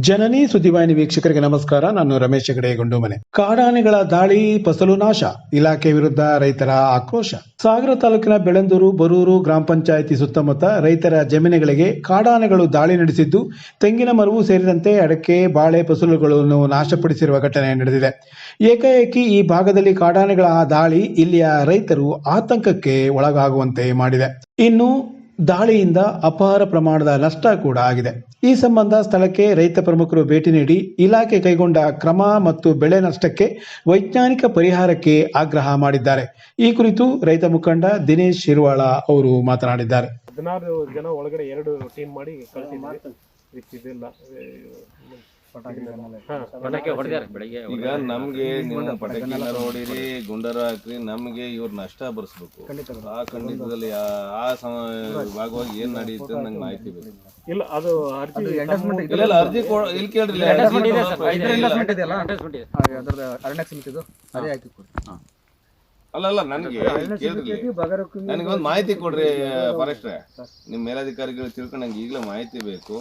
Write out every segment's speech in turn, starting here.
ಜನನಿ ಸುದ್ದಿವಾಹಿನಿ ವೀಕ್ಷಕರಿಗೆ ನಮಸ್ಕಾರ. ನಾನು ರಮೇಶ್ ಹೆಗಡೆ, ಗುಂಡುಮನೆ. ಕಾಡಾನೆಗಳ ದಾಳಿ, ಫಸಲು ನಾಶ. ಇಲಾಖೆ ವಿರುದ್ಧ ರೈತರ ಆಕ್ರೋಶ. ಸಾಗರ ತಾಲೂಕಿನ ಬೆಳಂದೂರು, ಬರೂರು ಗ್ರಾಮ ಪಂಚಾಯಿತಿ ಸುತ್ತಮುತ್ತ ರೈತರ ಜಮೀನುಗಳಿಗೆ ಕಾಡಾನೆಗಳು ದಾಳಿ ನಡೆಸಿದ್ದು, ತೆಂಗಿನ ಮರವು ಸೇರಿದಂತೆ ಅಡಕೆ, ಬಾಳೆ ಫಸಲುಗಳನ್ನು ನಾಶಪಡಿಸಿರುವ ಘಟನೆ ನಡೆದಿದೆ. ಏಕಾಏಕಿ ಈ ಭಾಗದಲ್ಲಿ ಕಾಡಾನೆಗಳ ದಾಳಿ ಇಲ್ಲಿಯ ರೈತರು ಆತಂಕಕ್ಕೆ ಒಳಗಾಗುವಂತೆ ಮಾಡಿದೆ. ಇನ್ನು ದಾಳಿಯಿಂದ ಅಪಾರ ಪ್ರಮಾಣದ ನಷ್ಟ ಕೂಡ ಆಗಿದೆ. ಈ ಸಂಬಂಧ ಸ್ಥಳಕ್ಕೆ ರೈತ ಪ್ರಮುಖರು ಭೇಟಿ ನೀಡಿ ಇಲಾಖೆ ಕೈಗೊಂಡ ಕ್ರಮ ಮತ್ತು ಬೆಳೆ ನಷ್ಟಕ್ಕೆ ವೈಜ್ಞಾನಿಕ ಪರಿಹಾರಕ್ಕೆ ಆಗ್ರಹ ಮಾಡಿದ್ದಾರೆ. ಈ ಕುರಿತು ರೈತ ಮುಖಂಡ ದಿನೇಶ್ ಶಿರ್ವಾಳ ಅವರು ಮಾತನಾಡಿದ್ದಾರೆ. ಹದಿನಾರು ಜನ ಒಳಗಡೆ ಎರಡು ಟೀಮ್ ಮಾಡಿ ಇದಿಲ್ಲ ಈಗ ನಮ್ಗೆ ನೀವು ಪಟಾಕಿ ಏನಾರು ಗುಂಡರ ಹಾಕ್ರಿ ನಮ್ಗೆ ಇವ್ರ ನಷ್ಟ ಬರ್ಸ್ಬೇಕು. ಆ ಖಂಡಿತದಲ್ಲಿ ಆ- ಆ ಭಾಗವಾಗಿ ಏನ್ ನಡೆಯುತ್ತೆ ಅಂತ ನಂಗೆ ಮಾಹಿತಿ ಬೇಕು. ಇಲ್ಲ ಅದು ಅರ್ಜಿ ಇಲ್ಲ ಇಲ್ಲ, ಅರ್ಜಿ ಇಲ್ಲಿ ಕೇಳ್ರಿ ಅರಣ್ಯ ಸಮಿತಿದು ಅದೇ ಹಾಕಿ ಕೊಡಿ. ಅಲ್ಲ ಅಲ್ಲ ನನ್ಗೆ ಕೇಳ್ರಿ ನನಗೆ ಒಂದು ಮಾಹಿತಿ ಕೊಡ್ರಿ ಫಾರೆಸ್ಟ್ರೆ. ನಿಮ್ ಮೇಲಾಧಿಕಾರಿಗಳು ತಿಳ್ಕೊಂಡು ನಂಗೆ ಈಗಲೇ ಮಾಹಿತಿ ಬೇಕು.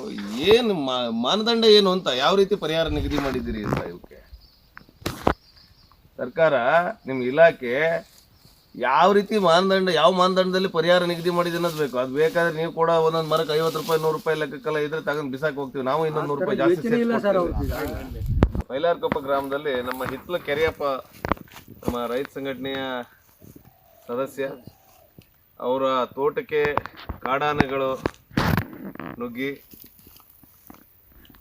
ಏನು ಮಾನದಂಡ ಏನು ಅಂತ ಯಾವ ರೀತಿ ಪರಿಹಾರ ನಿಗದಿ ಮಾಡಿದ್ದೀರಿ ಅಂತ ಇವಕ್ಕೆ? ಸರ್ಕಾರ ನಿಮ್ ಇಲಾಖೆ ಯಾವ ರೀತಿ ಮಾನದಂಡ ಯಾವ ಮಾನದಂಡದಲ್ಲಿ ಪರಿಹಾರ ನಿಗದಿ ಮಾಡಿದೆ ಅನ್ನೋದು ಬೇಕು. ಅದು ಬೇಕಾದ್ರೆ ನೀವು ಕೂಡ ಒಂದೊಂದು ಮರಕ್ಕೆ ಐವತ್ತು ರೂಪಾಯಿ ನೂರು ರೂಪಾಯಿ ಲೆಕ್ಕಕ್ಕೆಲ್ಲ ಇದ್ರೆ ತಗೊಂಡು ಬಿಸಾಕ್ ಹೋಗ್ತೀವಿ. ನಾವು ಇನ್ನೊಂದು ನೂರು ರೂಪಾಯಿ ಜಾಸ್ತಿ ಬೈಲಾರ್ಕೊಪ್ಪ ಮೈಲಾರಕೊಪ್ಪ ಗ್ರಾಮದಲ್ಲಿ ನಮ್ಮ ಹಿತ್ಲ ಕೆರೆಯಪ್ಪ ನಮ್ಮ ರೈತ ಸಂಘಟನೆಯ ಸದಸ್ಯ, ಅವರ ತೋಟಕ್ಕೆ ಕಾಡಾನೆಗಳು ನುಗ್ಗಿ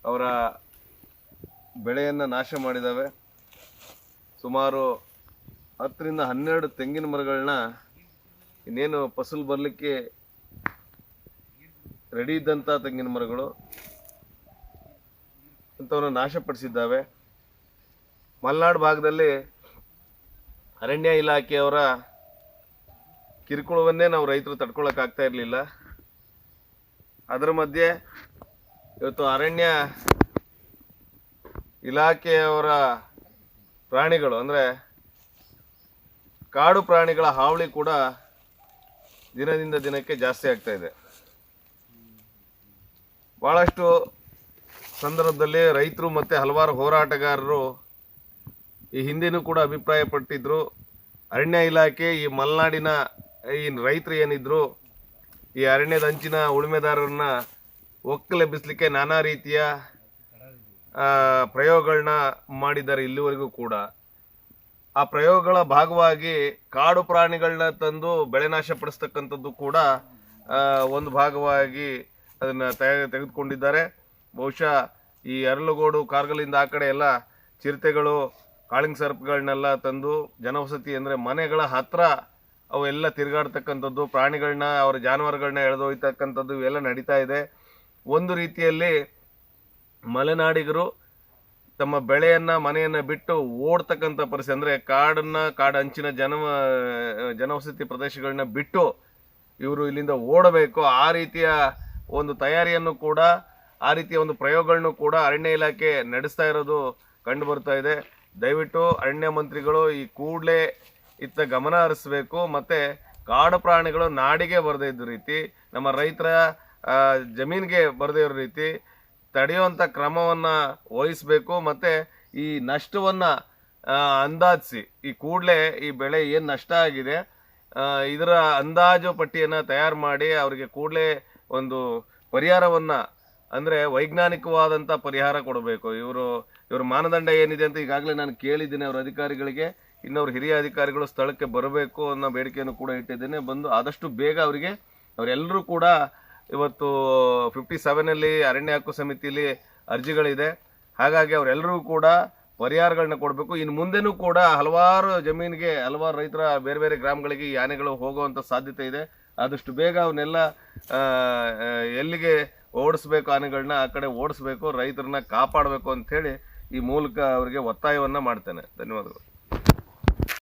ಅವರ ಬೆಳೆಯನ್ನು ನಾಶ ಮಾಡಿದ್ದಾವೆ ಸುಮಾರು ಹತ್ತರಿಂದ ಹನ್ನೆರಡು ತೆಂಗಿನ ಮರಗಳನ್ನ ಇನ್ನೇನು ಫಸಲು ಬರಲಿಕ್ಕೆ ರೆಡಿ ಇದ್ದಂಥ ತೆಂಗಿನ ಮರಗಳು ಅಂಥವನ್ನು ನಾಶಪಡಿಸಿದ್ದಾವೆ. ಮಲೆನಾಡು ಭಾಗದಲ್ಲಿ ಅರಣ್ಯ ಇಲಾಖೆಯವರ ಕಿರುಕುಳವನ್ನೇ ನಾವು ರೈತರು ತಡ್ಕೊಳ್ಳೋಕ್ಕಾಗ್ತಾ ಇರಲಿಲ್ಲ. ಅದರ ಮಧ್ಯೆ ಇವತ್ತು ಅರಣ್ಯ ಇಲಾಖೆಯವರ ಪ್ರಾಣಿಗಳು, ಅಂದರೆ ಕಾಡು ಪ್ರಾಣಿಗಳ ಹಾವಳಿ ಕೂಡ ದಿನದಿಂದ ದಿನಕ್ಕೆ ಜಾಸ್ತಿ ಆಗ್ತಾ ಇದೆ. ಭಾಳಷ್ಟು ಸಂದರ್ಭದಲ್ಲಿ ರೈತರು ಮತ್ತು ಹಲವಾರು ಹೋರಾಟಗಾರರು ಈ ಹಿಂದೆನೂ ಕೂಡ ಅಭಿಪ್ರಾಯಪಟ್ಟಿದ್ದರು ಅರಣ್ಯ ಇಲಾಖೆ ಈ ಮಲೆನಾಡಿನ ಈ ರೈತರು ಏನಿದ್ರು, ಈ ಅರಣ್ಯದ ಅಂಚಿನ ಉಳುಮೆದಾರರನ್ನ ಒಕ್ಕಲೆಬ್ಬಿಸ್ಲಿಕ್ಕೆ ನಾನಾ ರೀತಿಯ ಪ್ರಯೋಗಗಳನ್ನ ಮಾಡಿದ್ದಾರೆ ಇಲ್ಲಿವರೆಗೂ ಕೂಡ. ಆ ಪ್ರಯೋಗಗಳ ಭಾಗವಾಗಿ ಕಾಡು ಪ್ರಾಣಿಗಳನ್ನ ತಂದು ಬೆಳೆ ನಾಶ ಪಡಿಸ್ತಕ್ಕಂಥದ್ದು ಕೂಡ ಒಂದು ಭಾಗವಾಗಿ ಅದನ್ನ ತಯ ತೆಗೆದುಕೊಂಡಿದ್ದಾರೆ. ಬಹುಶಃ ಈ ಅರಳುಗೋಡು ಕಾರ್ಗಲಿಂದ ಆ ಕಡೆ ಎಲ್ಲ ಚಿರತೆಗಳು ಕಾಳಿಂಗ್ ಸರ್ಪ್ಗಳನ್ನೆಲ್ಲ ತಂದು ಜನವಸತಿ ಅಂದರೆ ಮನೆಗಳ ಹತ್ರ ಅವೆಲ್ಲ ತಿರುಗಾಡ್ತಕ್ಕಂಥದ್ದು ಪ್ರಾಣಿಗಳನ್ನ ಅವರ ಜಾನುವಾರುಗಳನ್ನ ಎಳೆದೊಯ್ತಕ್ಕಂಥದ್ದು ಇವೆಲ್ಲ ನಡೀತಾ ಇದೆ. ಒಂದು ರೀತಿಯಲ್ಲಿ ಮಲೆನಾಡಿಗರು ತಮ್ಮ ಬೆಳೆಯನ್ನು, ಮನೆಯನ್ನು ಬಿಟ್ಟು ಓಡ್ತಕ್ಕಂಥ ಪರಿಸ್ಥಿತಿ, ಅಂದರೆ ಕಾಡನ್ನು, ಕಾಡು ಅಂಚಿನ ಜನ ಜನವಸತಿ ಪ್ರದೇಶಗಳನ್ನ ಬಿಟ್ಟು ಇವರು ಇಲ್ಲಿಂದ ಓಡಬೇಕು. ಆ ರೀತಿಯ ಒಂದು ತಯಾರಿಯನ್ನು ಕೂಡ, ಆ ರೀತಿಯ ಒಂದು ಪ್ರಯೋಗಗಳನ್ನು ಕೂಡ ಅರಣ್ಯ ಇಲಾಖೆ ನಡೆಸ್ತಾ ಇರೋದು ಕಂಡು ಬರ್ತಾ ಇದೆ. ದಯವಿಟ್ಟು ಅರಣ್ಯ ಮಂತ್ರಿಗಳು ಈ ಕೂಡಲೇ ಇತ್ತ ಗಮನ ಹರಿಸಬೇಕು. ಮತ್ತು ಕಾಡು ಪ್ರಾಣಿಗಳು ನಾಡಿಗೆ ಬರದೇ ಇದ್ದ ರೀತಿ, ನಮ್ಮ ರೈತರ ಜಮೀನಿಗೆ ಬರದೇ ಇರೋ ರೀತಿ ತಡೆಯುವಂಥ ಕ್ರಮವನ್ನು ವಹಿಸಬೇಕು. ಮತ್ತು ಈ ನಷ್ಟವನ್ನು ಅಂದಾಜಿಸಿ, ಈ ಕೂಡಲೇ ಈ ಬೆಳೆ ಏನು ನಷ್ಟ ಆಗಿದೆ ಇದರ ಅಂದಾಜು ಪಟ್ಟಿಯನ್ನು ತಯಾರು ಮಾಡಿ, ಅವರಿಗೆ ಕೂಡಲೇ ಒಂದು ಪರಿಹಾರವನ್ನ ಅಂದ್ರೆ ವೈಜ್ಞಾನಿಕವಾದಂತ ಪರಿಹಾರ ಕೊಡಬೇಕು. ಇವರು, ಇವ್ರ ಮಾನದಂಡ ಏನಿದೆ ಅಂತ ಈಗಾಗಲೇ ನಾನು ಕೇಳಿದ್ದೀನಿ ಅವ್ರ ಅಧಿಕಾರಿಗಳಿಗೆ. ಇನ್ನವ್ರ ಹಿರಿಯ ಅಧಿಕಾರಿಗಳು ಸ್ಥಳಕ್ಕೆ ಬರಬೇಕು ಅನ್ನೋ ಬೇಡಿಕೆಯನ್ನು ಕೂಡ ಇಟ್ಟಿದ್ದೇನೆ. ಬಂದು ಆದಷ್ಟು ಬೇಗ ಅವರಿಗೆ, ಅವರೆಲ್ಲರೂ ಕೂಡ ಇವತ್ತು ಫಿಫ್ಟಿ ಸೆವೆನಲ್ಲಿ ಅರಣ್ಯ ಹಕ್ಕು ಸಮಿತಿಯಲ್ಲಿ ಅರ್ಜಿಗಳಿದೆ. ಹಾಗಾಗಿ ಅವರೆಲ್ಲರೂ ಕೂಡ ಪರಿಹಾರಗಳನ್ನ ಕೊಡಬೇಕು. ಇನ್ನು ಮುಂದೆನೂ ಕೂಡ ಹಲವಾರು ಜಮೀನಿಗೆ, ಹಲವಾರು ರೈತರ ಬೇರೆ ಬೇರೆ ಗ್ರಾಮಗಳಿಗೆ ಈ ಆನೆಗಳು ಹೋಗುವಂಥ ಸಾಧ್ಯತೆ ಇದೆ. ಆದಷ್ಟು ಬೇಗ ಅವನ್ನೆಲ್ಲ ಎಲ್ಲಿಗೆ ಓಡಿಸ್ಬೇಕು ಆನೆಗಳನ್ನ ಆ ಕಡೆ ಓಡಿಸ್ಬೇಕು, ರೈತರನ್ನ ಕಾಪಾಡಬೇಕು ಅಂತ ಹೇಳಿ ಈ ಮೂಲಕ ಅವರಿಗೆ ಒತ್ತಾಯವನ್ನ ಮಾಡ್ತೇನೆ. ಧನ್ಯವಾದಗಳು.